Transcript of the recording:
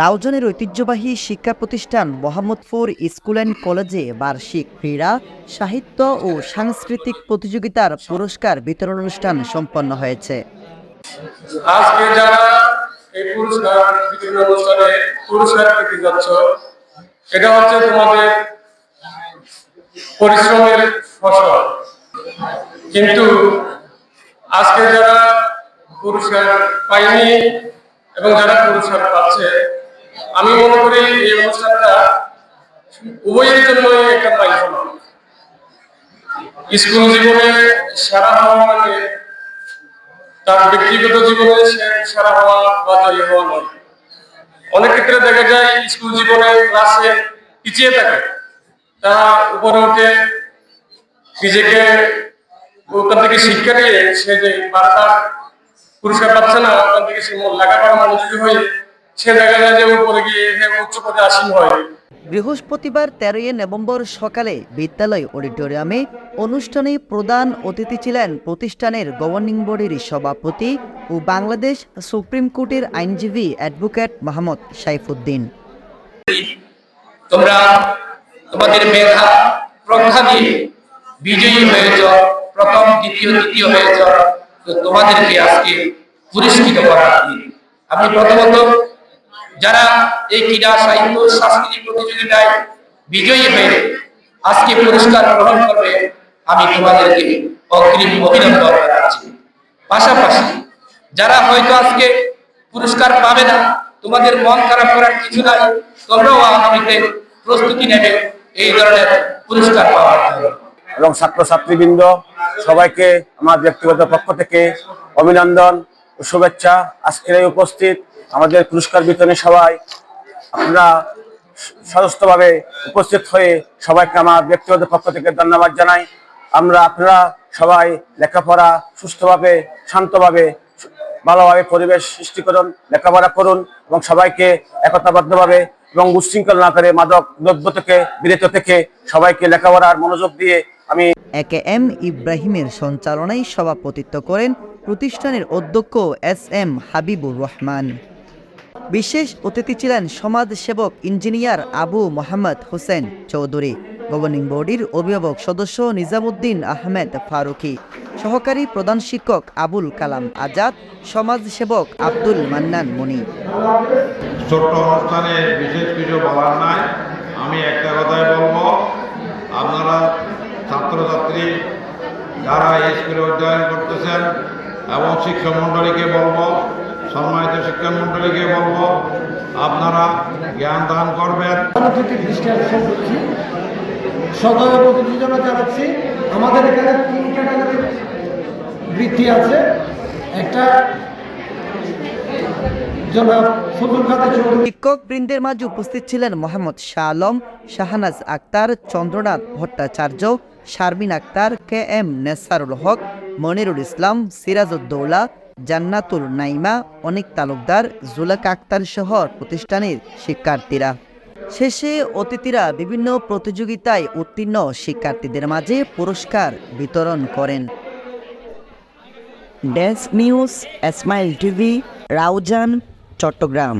রাউজানের ঐতিহ্যবাহী শিক্ষা প্রতিষ্ঠান মোহাম্মদপুর স্কুল অ্যান্ড কলেজে বার্ষিক ক্রীড়া, সাহিত্য ও সাংস্কৃতিক প্রতিযোগিতার পুরস্কার বিতরণ অনুষ্ঠান সম্পন্ন হয়েছে। আজকে যারা এই পুরস্কার বিতরণ অনুষ্ঠানে পুরস্কার পেতে যাচ্ছ এটা হচ্ছে তোমাদের পরিশ্রমের ফসল। কিন্তু আজকে যারা পুরস্কার এবং যারা পুরস্কার পাচ্ছে আমি মনে করি এই অনুষ্ঠানটা উভয়ের জন্যই একটা মাইলফলক স্কুল জীবনে সেরা হওয়া মানে তার ব্যক্তিগত জীবনে সেরা হওয়া বা জয়ী হওয়া নয়। অনেক ক্ষেত্রে দেখা যায় স্কুল জীবনে ক্লাসে পিছিয়ে থাকে। তারা উপরে উঠে নিজেকে ওখান থেকে শিক্ষা নিয়ে সে যে বারবার পুরস্কার পাচ্ছে না, ওখান থেকে সে লেখাপড়া মনোযোগী হয়ে সে দেখা যায় যে উপরে গিয়ে উচ্চ পদে আসীন হয়। বৃহস্পতিবার তেরোই নভেম্বর সকালে বিদ্যালয় অডিটোরিয়ামে অনুষ্ঠানে প্রধান অতিথি ছিলেন প্রতিষ্ঠানের গভর্নিং বডির সভাপতি ও বাংলাদেশ সুপ্রিম কোর্টের আইনজীবী অ্যাডভোকেট মোহাম্মদ সাইফুদ্দিন। তোমরা তোমাদের মেধা প্রজ্ঞা দিয়ে বিজয়ী হয়েছ প্রথম দ্বিতীয় তৃতীয় হয়েছ তো তোমাদেরকে আজকে পুরস্কৃত দিন আমি প্রথমত যারা এই ক্রীড়া, সাহিত্য, সাংস্কৃতিক প্রতিযোগিতায় বিজয়ী হয়ে আজকে পুরস্কার গ্রহণ করবে, আমি তোমাদেরকে অগ্রিম অভিনন্দন জানাচ্ছি। পাশাপাশি যারা হয়তো আজকে পুরস্কার পাবে না, তোমাদের মন খারাপ করার কিছু নাই, তোমরাও আগামীতে প্রস্তুতি নেবে এই ধরনের পুরস্কার পাওয়ার জন্য। এবং ছাত্রছাত্রীবৃন্দ, সবাইকে আমার ব্যক্তিগত পক্ষ থেকে অভিনন্দন ও শুভেচ্ছা। আজকের এই উপস্থিত আমাদের পুরস্কার বিতরণী সবাই আপনারা সদস্যভাবে উপস্থিত হয়ে সবাইকে আমার ব্যক্তিগত পক্ষ থেকে ধন্যবাদ জানাই। আমরা আপনারা সবাই লেখাপড়া সুস্থভাবে, শান্তভাবে, ভালোভাবে পরিবেশ সৃষ্টি করুন, লেখাপড়া করুন এবং সবাইকে একতাবদ্ধভাবে এবং উচ্ছৃঙ্খল না করে মাদক দ্রব্য থেকে, বিরত থেকে সবাইকে লেখাপড়ার মনোযোগ দিয়ে আমি একে এম ইব্রাহিমের সঞ্চালনায় সভাপতিত্ব করেন প্রতিষ্ঠানের অধ্যক্ষ এস এম হাবিবুর রহমান। বিশেষ অতিথি ছিলেন সমাজসেবক ইঞ্জিনিয়ার আবু মোহাম্মদ হোসেন চৌধুরী, গভর্নিং বডির অভিভাবক সদস্য নিজামুদ্দিন আহমেদ ফারুকি, সহকারী প্রধান শিক্ষক আবুল কালাম আজাদ, সমাজসেবক আব্দুল মান্নান মনি। ছোট্ট অনুষ্ঠানে বিশেষ কিছু বলার নাই। আমি একটা কথাই বলব। আপনারা ছাত্রছাত্রী যারা স্কুলে অধ্যয়ন করতেছেন এবং শিক্ষক মণ্ডলীকে বলব শিক্ষক মণ্ডলীকে বলব আপনারা জ্ঞান দান করবেন। দৃষ্টি আকর্ষণ করছি সদয় প্রতিযোগিতা জানাচ্ছি আমাদের এখানে তিন ক্যাটাগরির বৃত্তি আছে। একটা শিক্ষক বৃন্দের মাঝে উপস্থিত ছিলেন মোহাম্মদ শাহ আলম শাহনাজ আক্তার চন্দ্রনাথ ভট্টাচার্য শারমিন আক্তার কে এম নেসারুল হক মনিরুল ইসলাম সিরাজউদ্দৌলা জান্নাতুল নাইমা অনেক তালুকদার জুলাক আক্তার সহ প্রতিষ্ঠানের শিক্ষার্থীরা। শেষে অতিথিরা বিভিন্ন প্রতিযোগিতায় উত্তীর্ণ শিক্ষার্থীদের মাঝে পুরস্কার বিতরণ করেন। Desk news Esmail TV, Raozan, Chattogram.